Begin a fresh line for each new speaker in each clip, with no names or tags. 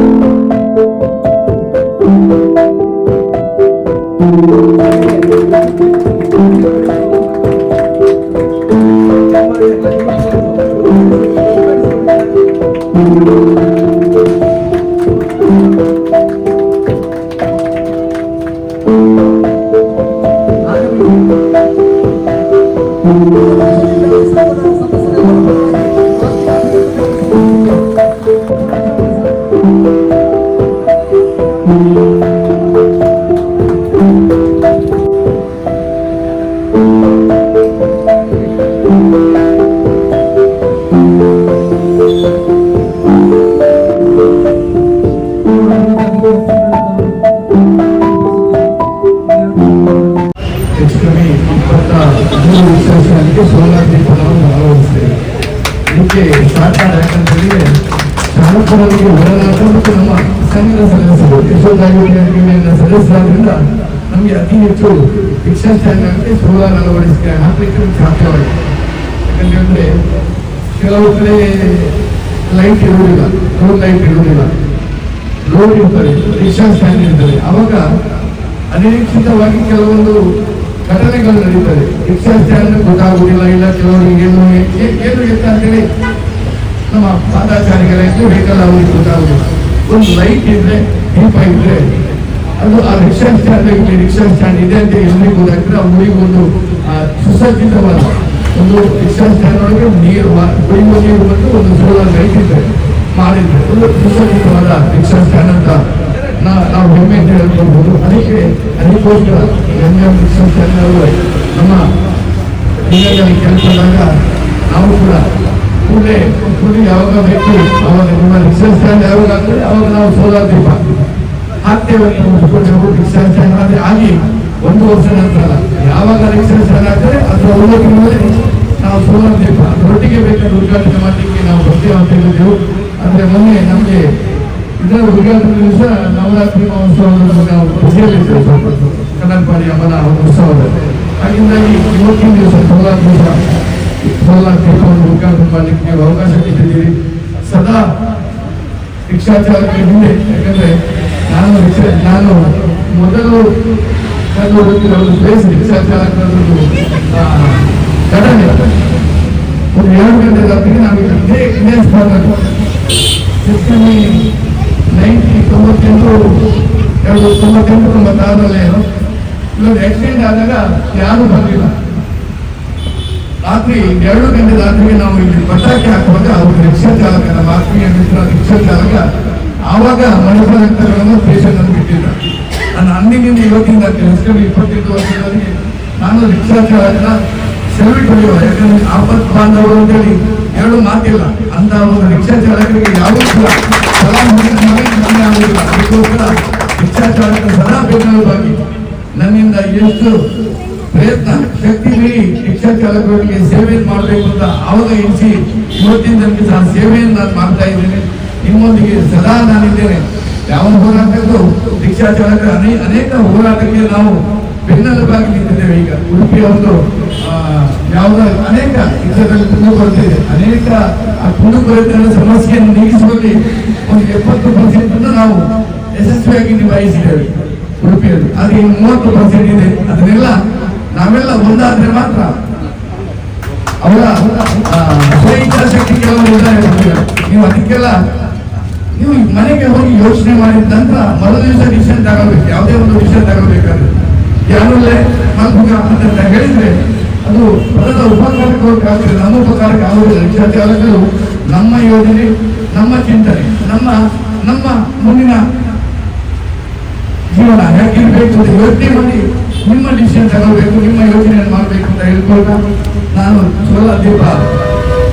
Thank you. ಮೂರು ವಿಶ್ವಾಸಕ್ಕೆ solar ದೀಪವನ್ನು ಅಳವಡಿಸ್ತೇವೆ ಇದಕ್ಕೆ ಸಹಕಾರ ಯಾಕಂತಂದ್ರೆ ಚಾಲಕರಿಗೆ ಹೋರಾಟ ಮತ್ತು ನಮ್ಮ ಸಂಘದ ಸದಸ್ಯರು ಯಶೋಧಾಗಿನ ಸದಸ್ಯರಾದ್ರಿಂದ ನಮಗೆ ಅತಿ ಹೆಚ್ಚು ರಿಕ್ಷಾ ಸ್ಟ್ಯಾಂಡ್ ಆಗುತ್ತೆ ಸೋಲಾರ್ ಅಳವಡಿಸಿಕೆ ಹಾಕಲಿಕ್ಕೆ ನಮ್ಗೆ ಸಾಧ್ಯವಾಗಿದೆ ಯಾಕಂತಂದ್ರೆ ಕೆಲವು ಕಡೆ ಲೈಟ್ ಇರುವುದಿಲ್ಲ ರೋಡ್ ಲೈಟ್ ಇರುವುದಿಲ್ಲ ರೋಡ್ ಇರ್ತದೆ ರಿಕ್ಷಾ ಸ್ಟ್ಯಾಂಡ್ ಇರ್ತದೆ ಅವಾಗ ಅನಿರೀಕ್ಷಿತವಾಗಿ ಕೆಲವೊಂದು ಘಟನೆಗಳು ನಡೀತದೆ ರಿಕ್ಷಾ ಅಂದ್ರೆ ಗೊತ್ತಾಗುವುದಿಲ್ಲ. ಇಲ್ಲ ಕೆಲವರಿಗೆ ಏನು ಏನು ಎತ್ತ ಅಂತೇಳಿ ನಮ್ಮ ಪಾದಾಚಾರಿಗಳಾಯ್ತು ವೆಹಿಕಲ್ ಅವರಿಗೆ ಗೊತ್ತಾಗುದಿಲ್ಲ ಒಂದು ಲೈಟ್ ಇದ್ರೆ, ದೀಪ ಇದ್ರೆ, ಅದು ಆ ರಿಕ್ಷಾ ಸ್ಟ್ಯಾಂಡ್ ಇಲ್ಲಿ ರಿಕ್ಷಾ ಸ್ಟ್ಯಾಂಡ್ ಇದೆ ಅಂತ ಎಲ್ಲಿ ಗೊತ್ತಾಗ್ತದೆ? ಆ ಊರಿಗೆ ಒಂದು ಸುಸಜ್ಜಿತವಾದ ಒಂದು ರಿಕ್ಷಾ ಸ್ಟ್ಯಾಂಡ್ ಒಳಗೆ ನೀರು ಕುಡಿಯುವ ನೀರು ಮತ್ತು ಒಂದು ಸೋಲಾರ್ ಲೈಟ್ ಇದೆ ಮಾಡಿದ್ರೆ, ಒಂದು ಸುಸಜ್ಜಿತವಾದ ರಿಕ್ಷಾ ಸ್ಟ್ಯಾಂಡ್ ಅಂತ ನಾವು ಹೆಮ್ಮೆ ಅಂತ ಹೇಳ್ಕೊಳ್ಬೋದು. ಅದಕ್ಕೆ ಅದಕ್ಕೋಸ್ಕರ ಎಂ ಎಂ ಅವರು ನಮ್ಮ ಜಿಲ್ಲೆಯಲ್ಲಿ ಕೆಲಸದಾಗ ನಾವು ಕೂಡ ಕೂಡಲೇ ಕೂಡಲೇ ಯಾವಾಗ ಬೇಕು, ಅವಾಗ ನಿಮ್ಮ ರಿಸರ್ಚ್ ಸ್ಟ್ಯಾಂಡ್ ಯಾವಾಗ ಆಗ್ತದೆ, ಅವಾಗ ನಾವು ಸೋಲಾರ್ ದೀಪ ಹಾಕ್ತೇವೆ ಅಂತ ಮುಗಿಸ್ಕೊಂಡು ಸ್ಟ್ಯಾಂಡ್ ಆದರೆ ಆಗಿ ಒಂದು ವರ್ಷ ನಂತರ ಯಾವಾಗ ರಿಸರ್ಚ್ ಸ್ಟ್ಯಾಂಡ್ ಆಗ್ತದೆ, ಅದರ ಒಂದು ತಿಂಗಳಲ್ಲಿ ನಾವು ಸೋಲಾರ್ ದೀಪ ಅದರೊಟ್ಟಿಗೆ ಬೇಕಾದ ಉದ್ಘಾಟನೆ ಮಾಡಲಿಕ್ಕೆ ನಾವು ಬರ್ತೇವೆ ಅಂತ ಹೇಳಿದೆವು ಅಂದರೆ ಮೊನ್ನೆ ನಮಗೆ ಇದರ ಉದ್ಘಾಟನೆ ದಿವಸ ನವರಾತ್ರಿ ಮಹೋತ್ಸವವನ್ನು ನಾವು ಖುಷಿಯಲ್ಲಿದ್ದೇವೆ ಸ್ವಲ್ಪ ಕನ್ನಡಪಾಡಿ ದಿವಸ ಸೋಲಾರ್ ದಿವಸ ಸೋಲಾರ್ ದೀಪವನ್ನು ಅವಕಾಶ ಸದಾ ರಿಕ್ಷಾ ಚಾಲಕರ ಹಿಂದೆ, ಯಾಕಂದ್ರೆ ನಾನು ನಾನು ಮೊದಲು ಒಂದು ಪ್ಲೇಸ್ ರಿಕ್ಷಾ ಚಾಲಕರದ್ದು ಘಟನೆ. ಇದೇ ಇದೇ ಹೆಚ್ಚಿನ ನೈಂಟಿ ತೊಂಬತ್ತೆಂಟು ಎರಡು ತೊಂಬತ್ತೆಂಟು ತೊಂಬತ್ತಾರರಲ್ಲಿ ಇಲ್ಲೊಂದು ಆಕ್ಸಿಡೆಂಟ್ ಆದಾಗ ಯಾರು ಬರಲಿಲ್ಲ ರಾತ್ರಿ ಎರಡು ಗಂಟೆ ರಾತ್ರಿಗೆ ನಾವು ಇಲ್ಲಿ ಪಟಾಕಿ ಹಾಕುವಾಗ ಅವರು ರಿಕ್ಷಾ ಚಾಲಕ, ನಮ್ಮ ಆತ್ಮೀಯ ಮಿತ್ರ ರಿಕ್ಷಾ ಚಾಲಕ ಆವಾಗ ಮನುಷ್ಯರಂತರಗಳನ್ನು ಪೇಷಂಟ್ ಅನ್ನು ಬಿಟ್ಟಿಲ್ಲ ನಾನು ಅಂದಿನಿಂದ ಇವತ್ತಿಂದ ಕೆಲಸಗಳು ಇಪ್ಪತ್ತೆಂಟು ವರ್ಷದಲ್ಲಿ ನಾನು ರಿಕ್ಷಾ ಚಾಲಕನ ಸೆಲ್ಯೂಟ್ ಹೊಡೆಯುವ ಯಾಕಂದ್ರೆ ಆಪತ್ ಬಾಂಧವರು ಅಂತೇಳಿ ಎರಡು ಮಾತಿಲ್ಲ. ಅಂತ ಒಂದು ರಿಕ್ಷಾ ಚಾಲಕರಿಗೆ ಯಾವೂ ಕೂಡ ಸಲಾಂ ಹೊಡೆದ ಮನೆಗೆ ಕಮ್ಮಿ ಆಗುವುದಿಲ್ಲ. ಅದಕ್ಕೋಸ್ಕರ ರಿಕ್ಷಾ ಚಾಲಕ ಸದಾ ಬೆನ್ನೆಲುಬಾಗಿ ನನ್ನಿಂದ ಎಷ್ಟು ಪ್ರಯತ್ನ, ಶಕ್ತಿ ಮೀರಿ ರಿಕ್ಷಾ ಚಾಲಕರಿಗೆ ಸೇವೆಯನ್ನು ಮಾಡಬೇಕು ಅಂತ ಆವಾಗ ಎನಿಸಿ ಇವತ್ತಿನ ತನಕ ಸಹ ಸೇವೆಯನ್ನು ನಾನು ಮಾಡ್ತಾ ಇದ್ದೇನೆ. ನಿಮ್ಮೊಂದಿಗೆ ಸದಾ ನಾನಿದ್ದೇನೆ. ಯಾವ ಹೋರಾಟಕ್ಕೂ ರಿಕ್ಷಾ ಚಾಲಕರ ಅನೇಕ ಹೋರಾಟಕ್ಕೆ ನಾವು ಬೆನ್ನೆಲುಬಾಗಿ ನಿಂತಿದ್ದೇವೆ ಈಗ. ಉಡುಪಿಯ ಒಂದು ಯಾವುದೋ ಅನೇಕ ಇದರಲ್ಲಿ ತುಂಬು ಬರುತ್ತಿದೆ ಅನೇಕ ಆ ಕುಂದುಕೊರತೆಗಳ ಸಮಸ್ಯೆಯನ್ನು ನೀಗಿಸುವಲ್ಲಿ ಒಂದು ಎಪ್ಪತ್ತು ಪರ್ಸೆಂಟ್ ಅನ್ನು ನಾವು ಯಶಸ್ವಿಯಾಗಿ ನಿಭಾಯಿಸಿದ್ದೇವೆ ಉಡುಪಿಯಲ್ಲಿ. ಆದರೆ ಇನ್ನು ಮೂವತ್ತು ಪರ್ಸೆಂಟ್ ಇದೆ. ಅದನ್ನೆಲ್ಲ ನಾವೆಲ್ಲ ಒಂದಾದ್ರೆ ಮಾತ್ರ. ಅವರ ಸ್ವಇಚ್ಛಾಶಕ್ತಿ ಕೆಲವರು ನೀವು ಅದಕ್ಕೆಲ್ಲ, ನೀವು ಮನೆಗೆ ಹೋಗಿ ಯೋಚನೆ ಮಾಡಿದ ನಂತರ ಮರು ದಿವಸ ಡಿಸಿಷನ್ ತಗೋಬೇಕು ಯಾವುದೇ ಒಂದು ಡಿಸಿಷನ್ ತಗೊಳ್ಬೇಕಾದ್ರೆ. ಯಾರಲ್ಲೇ ಮಲ್ಪುಗ ಅಂತ ಹೇಳಿದ್ರೆ ಅದು ಪದದ ಉಪಕಾರಕ್ಕೆ ಆಗ್ತದೆ ನಮ್ಮ ಉಪಕಾರಕ್ಕೆ ಆಗುವುದಿಲ್ಲ ಚಾಲಕರು ನಮ್ಮ ಯೋಜನೆ, ನಮ್ಮ ಚಿಂತನೆ, ನಮ್ಮ ನಮ್ಮ ಮುಂದಿನ ಜೀವನ ಹೇಗಿರ್ಬೇಕು ಅಂತ ಯೋಚನೆ ಮಾಡಿ ನಿಮ್ಮ ಡಿಸಿಷನ್ ತಗೋಬೇಕು, ನಿಮ್ಮ ಯೋಜನೆಯನ್ನು ಮಾಡಬೇಕು ಅಂತ ಹೇಳ್ಕೊಳ್ತಾ ನಾನು ಸೋಲಾರ್ ದೀಪ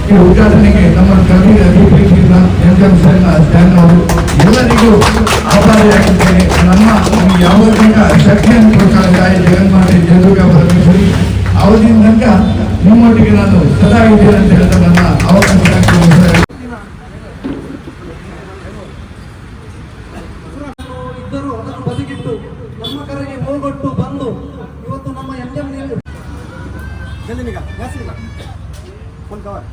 ಈ ಉದ್ಘಾಟನೆಗೆ ನಮ್ಮ ಕವಿಯ ದೀಪಿಕಿಂದ ಎಂ ಅವರು ಎಲ್ಲರಿಗೂ ಅಂತ
ಇದ್ದರೂ. ಅದನ್ನು ಬದಿಗಿಟ್ಟು ನಮ್ಮ ಕರೆಗೆ ಬಂದು ಇವತ್ತು ನಮ್ಮ ಎಂ ಎಂ
ಜಲ್ದಿ ಈಗ ಗ್ಯಾಸ್ ಇಲ್ಲ ಕವರ್